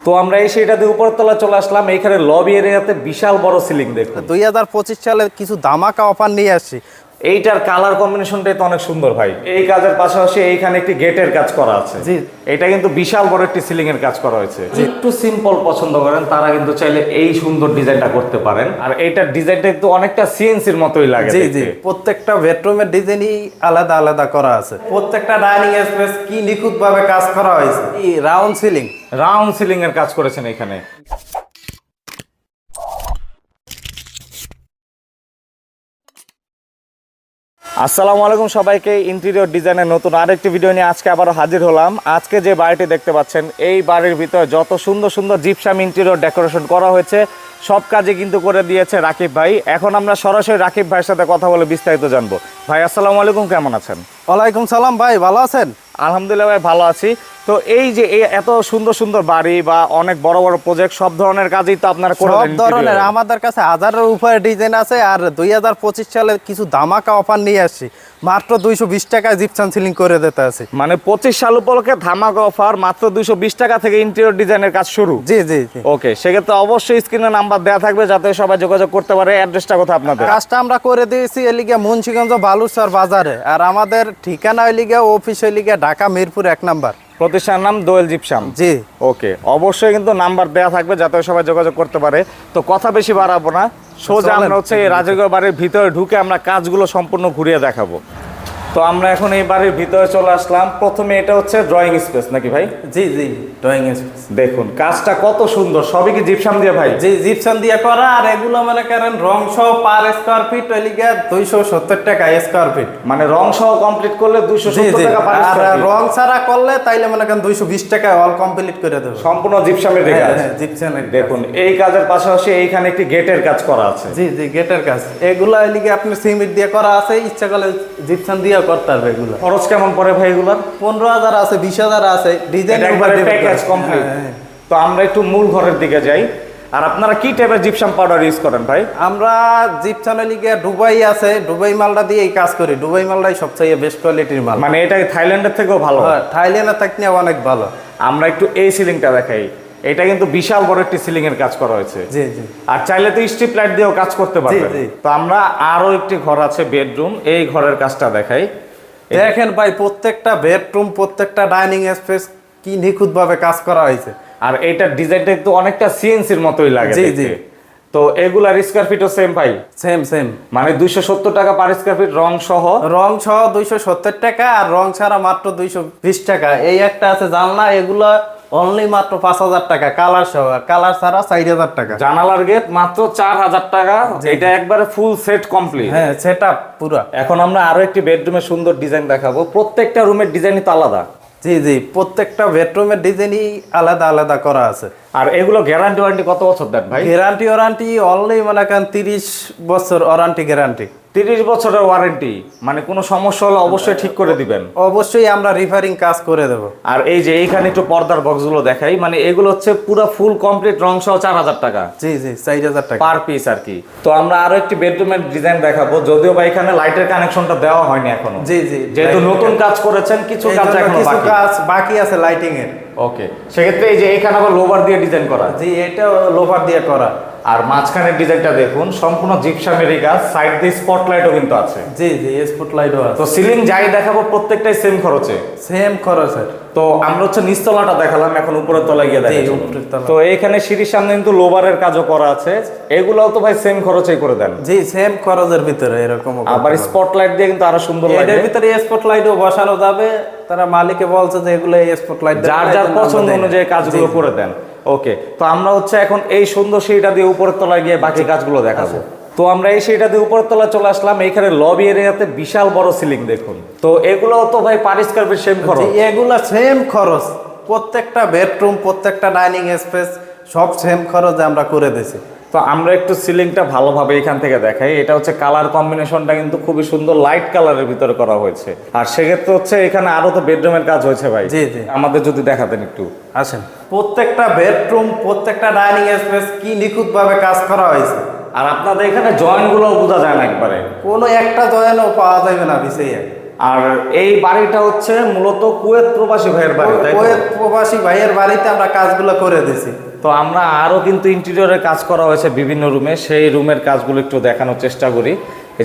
তো আমরা এসে এটাতে উপরতলা চলে আসলাম। এখানে লবি এরিয়াতে বিশাল বড় সিলিং দেখুন। দুই সালে কিছু দামাকা অফার নিয়ে আসছি। এইটার কালার কম্বিনেশনটাই তো অনেক সুন্দর ভাই। এই কাজের পাশাপাশি এইখানে একটি গেটের কাজ করা আছে। জি। এটা কিন্তু বিশাল বড় একটি সিলিং এর কাজ করা হয়েছে। একটু সিম্পল পছন্দ করেন তারা কিন্তু চাইলে এই সুন্দর ডিজাইনটা করতে পারেন। আর এইটার ডিজাইনটা কিন্তু অনেকটা সিএনসির মতোই লাগে জি। জি। প্রত্যেকটা বেডরুমের ডিজাইনই আলাদা আলাদা করা আছে। প্রত্যেকটা ডাইনিং স্পেস কি নিখুঁত ভাবে কাজ করা হয়েছে? রাউন্ড সিলিং রাউন্ড সিলিং এর কাজ করেছেন এখানে। আসসালামু আলাইকুম সবাইকে। ইন্টেরিয়র ডিজাইনের নতুন আরেকটি ভিডিও নিয়ে আজকে আবারও হাজির হলাম। আজকে যে বাড়িটি দেখতে পাচ্ছেন, এই বাড়ির ভিতরে যত সুন্দর সুন্দর জিপসাম ইন্টেরিয়র ডেকোরেশন করা হয়েছে, সব কাজে কিন্তু করে দিয়েছে রাকিব ভাই। এখন আমরা সরাসরি রাকিব ভাইয়ের সাথে কথা বলে বিস্তারিত জানব। ভাই, আসসালামু আলাইকুম, কেমন আছেন? ওয়ালাইকুম সালাম ভাই, ভালো আছেন? আলহামদুলিল্লাহ ভাই ভালো আছি। তো এই যে এত সুন্দর সুন্দর বাড়ি বা অনেক বড় বড় প্রজেক্ট সব ধরনের কাজই তো আপনারা করে সব ধরনের আমাদের কাছে হাজারের উপরে ডিজাইন আছে আর দুই হাজার পঁচিশ সালে কিছু দামাকা অফার নিয়ে আসছি। মাত্র দুইশো বিশ টাকায় জিপসান সিলিং করে দিতে আছে। মানে পঁচিশ সাল উপলক্ষে ধামাক অফার মাত্র দুইশো বিশ টাকা থেকে ইন্টেরিয়র ডিজাইনের কাজ শুরু। জি জি ওকে সেক্ষেত্রে অবশ্যই স্ক্রিনে নাম্বার দেওয়া থাকবে যাতে সবাই যোগাযোগ করতে পারে অ্যাড্রেসটা কোথায় আপনাদের? কাজটা আমরা করে দিয়েছি এলিগে মুন্সিগঞ্জ বালুসর বাজারে। আর আমাদের ঠিকানা এলিগে অফিস এলিগে ঢাকা মিরপুর এক নাম্বার। প্রতিষ্ঠানের নাম দোয়েল জিপসাম। জি। ওকে অবশ্যই কিন্তু নাম্বার দেওয়া থাকবে যাতে সবাই যোগাযোগ করতে পারে। তো কথা বেশি বাড়াবো না। সোজা আমরা হচ্ছে এই রাজকীয় বাড়ির ভিতরে ঢুকে আমরা কাজগুলো সম্পূর্ণ ঘুরিয়ে দেখাবো। তো আমরা এখন এই বাড়ির ভিতরে চলে আসলাম। প্রথমে এটা হচ্ছে ড্রয়িং স্পেস নাকি ভাই? জি জি ড্রয়িং স্পেস দেখুন কাজটা কত সুন্দর। সবই কি জিপসাম দিয়ে ভাই? জি জিপসান দিয়ে করা আর এগুলো মনে করেন রং সহ পার স্কোয়ার ফিট ওইলিগে দুইশো সত্তর টাকা স্কোয়ার ফিট মানে রং সহ কমপ্লিট করলে দুইশো জি টাকা পার আর রং ছাড়া করলে তাইলে মনে করেন দুইশো বিশ টাকা অল কমপ্লিট করে দেবো। সম্পূর্ণ জিপসামের কাজ জিপসানের দেখুন এই কাজের পাশাপাশি এইখানে একটি গেটের কাজ করা আছে। জি জি গেটের কাজ। এগুলো এলিগে আপনি সিমেন্ট দিয়ে করা আছে ইচ্ছা করলে জিপসান দিয়ে করতে পারবে এগুলো? খরচ কেমন পড়ে ভাই পনেরো হাজার আছে বিশ হাজার আছে ডিজাইন প্যাকেজ কমপ্লিট তো আমরা একটু মূল ঘরের দিকে যাই। আর আপনারা কি টাইপের জিপসাম পাউডার ইউজ করেন ভাই? আমরা জিপসানের লিগে দুবাই আছে। দুবাই মালটা দিয়ে এই কাজ করি। দুবাই মালটাই সবচেয়ে বেস্ট কোয়ালিটির মাল। মানে এটা থাইল্যান্ডের থেকেও ভালো। হ্যাঁ থাইল্যান্ডের থেকে অনেক ভালো। আমরা একটু এই সিলিংটা দেখাই। এটা কিন্তু বিশাল বড় একটি সিলিং এর কাজ করা হয়েছে। জি জি। আর চাইলে তো স্ট্রিপ লাইট দিয়েও কাজ করতে পারবেন। তো আমরা আরও একটি ঘর আছে বেডরুম এই ঘরের কাজটা দেখাই। দেখেন ভাই প্রত্যেকটা বেডরুম প্রত্যেকটা ডাইনিং স্পেস কি নিখুঁত ভাবে কাজ করা হয়েছে। আর এইটার ডিজাইনটা একটু অনেকটা সিএনসির মতোই লাগে জি, জি। তো এগুলার স্কোয়ার ফিটও সেম ভাই। সেম সেম মানে দুইশো সত্তর টাকা পার স্কোয়ার ফিট রং সহ। রং সহ দুইশো সত্তর টাকা আর রং ছাড়া মাত্র দুইশো বিশ টাকা। এই একটা আছে জানলা এগুলো অনলি মাত্র পাঁচ হাজার টাকা। কালার সহ। কালার ছাড়া চার হাজার টাকা। জানালার গেট মাত্র চার হাজার টাকা। এটা একবারে ফুল সেট কমপ্লিট হ্যাঁ সেট আপ পুরো। এখন আমরা আরও একটি বেডরুমের সুন্দর ডিজাইন দেখাবো। প্রত্যেকটা রুমের ডিজাইনই তো আলাদা। জি জি। প্রত্যেকটা বেডরুমের ডিজাইনই আলাদা আলাদা করা আছে। আর এগুলো গ্যারান্টি ওয়ারেন্টি কত বছর দেন ভাই? গ্যারান্টি ওয়ারান্টি অনলি মনে করেন তিরিশ বছর ওয়ারান্টি গ্যারান্টি তিরিশ বছরের ওয়ারেন্টি মানে কোনো সমস্যা হলে অবশ্যই ঠিক করে দিবেন। অবশ্যই আমরা রিফারিং কাজ করে দেব। আর এই যে এইখানে একটু পর্দার বক্সগুলো দেখাই মানে এগুলো হচ্ছে পুরো ফুল কমপ্লিট রং সহ চার হাজার টাকা। জি জি চার হাজার টাকা। পার পিস আর কি। তো আমরা আরও একটি বেডরুমের ডিজাইন দেখাবো যদিও বা এখানে লাইটের কানেকশনটা দেওয়া হয়নি এখনও। জি জি যেহেতু নতুন কাজ। করেছেন কিছু কাজ এখনও বাকি। বাকি আছে লাইটিং এর ওকে সেক্ষেত্রে এই যে এখানে আবার লোভার দিয়ে ডিজাইন করা। জি এটা লোভার দিয়ে করা। আর মাঝখানের ডিজাইনটা দেখুন সম্পূর্ণ জিপসামেরই কাজ সাইড দিয়ে স্পটলাইটও কিন্তু আছে। জি জি স্পট লাইটও আছে। তো সিলিং যাই দেখাবো প্রত্যেকটাই সেম খরচে। সেম খরচের তো আমরা হচ্ছে নিচতলাটা দেখালাম এখন উপরের তলায় গিয়ে তলা। তো এইখানে সিঁড়ির সামনে কিন্তু লোভারের কাজও করা আছে। এগুলোও তো ভাই সেম খরচেই করে দেন। জি সেম খরচের ভিতরে এরকম আবার স্পটলাইট দিয়ে কিন্তু আরও সুন্দর লাগে এর ভিতরে স্পট লাইটও বসানো যাবে। তারা মালিকে বলছে যে এগুলো স্পট লাইট যার যার পছন্দ অনুযায়ী কাজগুলো করে দেন। ওকে তো আমরা হচ্ছে এখন এই সুন্দর সিঁড়িটা দিয়ে উপরের তলায় গিয়ে বাকি গাছগুলো দেখাবো। তো আমরা এই সিঁড়িটা দিয়ে উপরের তলায় চলে আসলাম এখানে লবি এরিয়াতে বিশাল বড় সিলিং দেখুন। তো এগুলো তো ভাই পারিষ্কার সেম খরচ। এগুলো সেম খরচ। প্রত্যেকটা বেডরুম প্রত্যেকটা ডাইনিং স্পেস সব সেম খরচে আমরা করে দিছি তো আমরা একটু সিলিংটা ভালোভাবে এখান থেকে দেখাই। এটা হচ্ছে কালার কম্বিনেশনটা কিন্তু খুবই সুন্দর লাইট কালারের ভিতরে করা হয়েছে। আর সেক্ষেত্রে হচ্ছে এখানে আরও তো বেডরুমের কাজ হয়েছে ভাই। জি, জি। আমাদের যদি দেখাতেন একটু। আসেন। প্রত্যেকটা বেডরুম প্রত্যেকটা ডাইনিং স্পেস কি নিখুঁত ভাবে কাজ করা হয়েছে। আর আপনাদের এখানে জয়েন্টগুলো বোঝা যায় না একবারে। কোনো একটা জয়েনও পাওয়া যাবে না বিছে আর এই বাড়িটা হচ্ছে মূলত কুয়েত প্রবাসী ভাইয়ের বাড়ি কুয়েত প্রবাসী ভাইয়ের বাড়িতে আমরা কাজগুলো করে দিছি তো আমরা আরও কিন্তু ইন্টেরিয়রের কাজ করা হয়েছে বিভিন্ন রুমে। সেই রুমের কাজগুলো একটু দেখানোর চেষ্টা করি।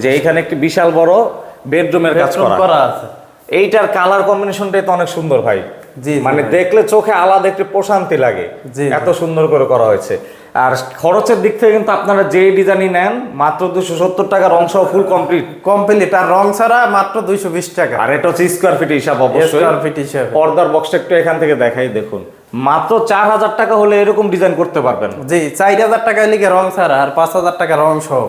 যে এইখানে একটি বিশাল বড় বেডরুমের কাজ করা। আছে। এইটার কালার কম্বিনেশনটাই তো অনেক সুন্দর ভাই। জি, মানে দেখলে চোখে আলাদা একটি প্রশান্তি লাগে। জি, এত সুন্দর করে করা হয়েছে। আর খরচের দিক থেকে কিন্তু আপনারা যে ডিজাইনই নেন মাত্র দুশো সত্তর টাকার সহ ফুল কমপ্লিট কমপ্লিট আর রং ছাড়া মাত্র দুইশো বিশ টাকা। আর এটা হচ্ছে স্কোয়ার ফিট হিসাব অবশ্যই। স্কোয়ার ফিট হিসাবে। পর্দার বক্সটা একটু এখান থেকে দেখাই দেখুন। মাত্র চার হাজার টাকা হলে এরকম ডিজাইন করতে পারবেন। জি চার হাজার টাকা লিখে রং ছাড়া আর পাঁচ হাজার টাকা রং সহ।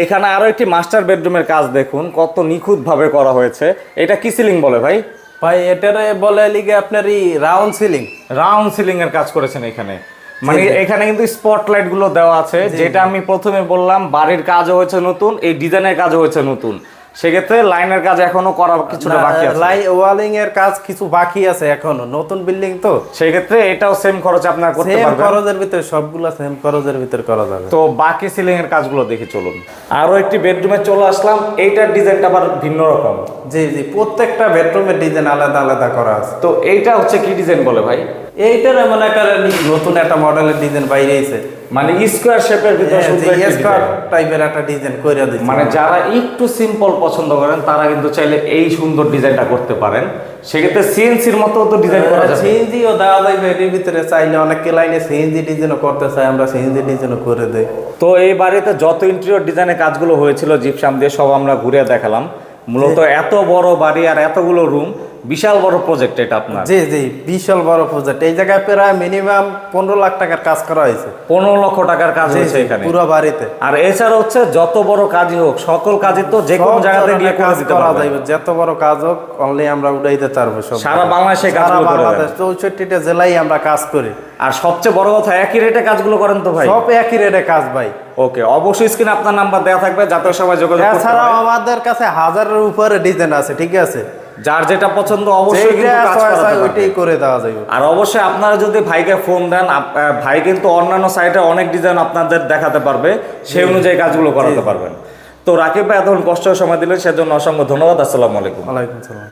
এইখানে আরও একটি মাস্টার বেডরুমের কাজ দেখুন কত নিখুঁত ভাবে করা হয়েছে। এটা কি সিলিং বলে ভাই? ভাই এটারে বলে লিগে আপনার এই রাউন্ড সিলিং রাউন্ড সিলিং এর কাজ করেছেন এখানে। মানে এখানে কিন্তু স্পটলাইটগুলো দেওয়া আছে যেটা আমি প্রথমে বললাম বাড়ির কাজও হয়েছে নতুন এই ডিজাইনের কাজও হয়েছে নতুন। সেক্ষেত্রে লাইনের কাজ এখনও করা কিছুটা বাকি আছে। লাই ওয়ালিং এর কাজ কিছু বাকি আছে এখনও। নতুন বিল্ডিং তো। সেক্ষেত্রে এটাও সেম খরচ আপনার করতে পারবেন। সেম খরচের ভিতরে সবগুলা সেম খরচের ভিতরে করা যাবে। তো বাকি সিলিং এর কাজগুলো দেখি চলুন। আরও একটি বেডরুমে চলে আসলাম। এইটার ডিজাইনটা আবার ভিন্ন রকম। জি জি প্রত্যেকটা বেডরুমের ডিজাইন আলাদা আলাদা করা আছে। তো এইটা হচ্ছে কি ডিজাইন বলে ভাই? এইটার মনে করেন নতুন একটা মডেলের ডিজাইন বাইরে এসে মানে স্কোয়ার শেপের ভিতরে একটি টাইপের একটা ডিজাইন করে দিচ্ছে মানে যারা একটু সিম্পল পছন্দ করেন তারা কিন্তু চাইলে এই সুন্দর ডিজাইনটা করতে পারেন। সেক্ষেত্রে সিএনসির মতো তো ডিজাইন করা যাবে। সিএনজিও দেওয়া যাবে এটির ভিতরে চাইলে অনেকে লাইনে সিএনজি ডিজাইনও করতে চাই আমরা সিএনজি ডিজাইনও করে দেই। তো এই বাড়িতে যত ইন্টেরিয়র ডিজাইনের কাজগুলো হয়েছিল জিপসাম দিয়ে সব আমরা ঘুরে দেখালাম। মূলত এত বড় বাড়ি আর এতগুলো রুম বিশাল বড় প্রজেক্ট এটা আপনার। জি জি বিশাল বড় প্রজেক্ট এই জায়গায় প্রায় মিনিমাম পনেরো লাখ টাকার কাজ করা হয়েছে। পনেরো লক্ষ টাকার কাজ হয়েছে এখানে। পুরো বাড়িতে। আর এছাড়া হচ্ছে যত বড় কাজই হোক সকল কাজই তো যে কোনো জায়গাতে গিয়ে কাজ দিতে করা যাবে যত বড় কাজ হোক অনলি আমরা উঠাইতে পারব সব সারা বাংলাদেশে সারা। বাংলাদেশ চৌষট্টিটা জেলায় আমরা কাজ করি। আর সবচেয়ে বড় কথা একই রেটে কাজগুলো করেন তো ভাই? সব একই রেটে কাজ ভাই। ওকে অবশ্যই স্ক্রিনে আপনার নাম্বার দেওয়া থাকবে যাতে সবাই যোগাযোগ করতে এছাড়াও পারে। আমাদের কাছে হাজারের উপরে ডিজাইন আছে ঠিক আছে? যার যেটা পছন্দ অবশ্যই। ওইটাই করে দেওয়া যাবে আর অবশ্যই আপনারা যদি ভাইকে ফোন দেন ভাই কিন্তু অন্যান্য সাইটে অনেক ডিজাইন আপনাদের দেখাতে পারবে। সেই অনুযায়ী কাজগুলো করাতে পারবেন। তো রাকিব ভাই এতক্ষণ কষ্ট সময় দিলেন সেজন্য অসংখ্য ধন্যবাদ। আসসালামু আলাইকুম। আলাইকুম সালাম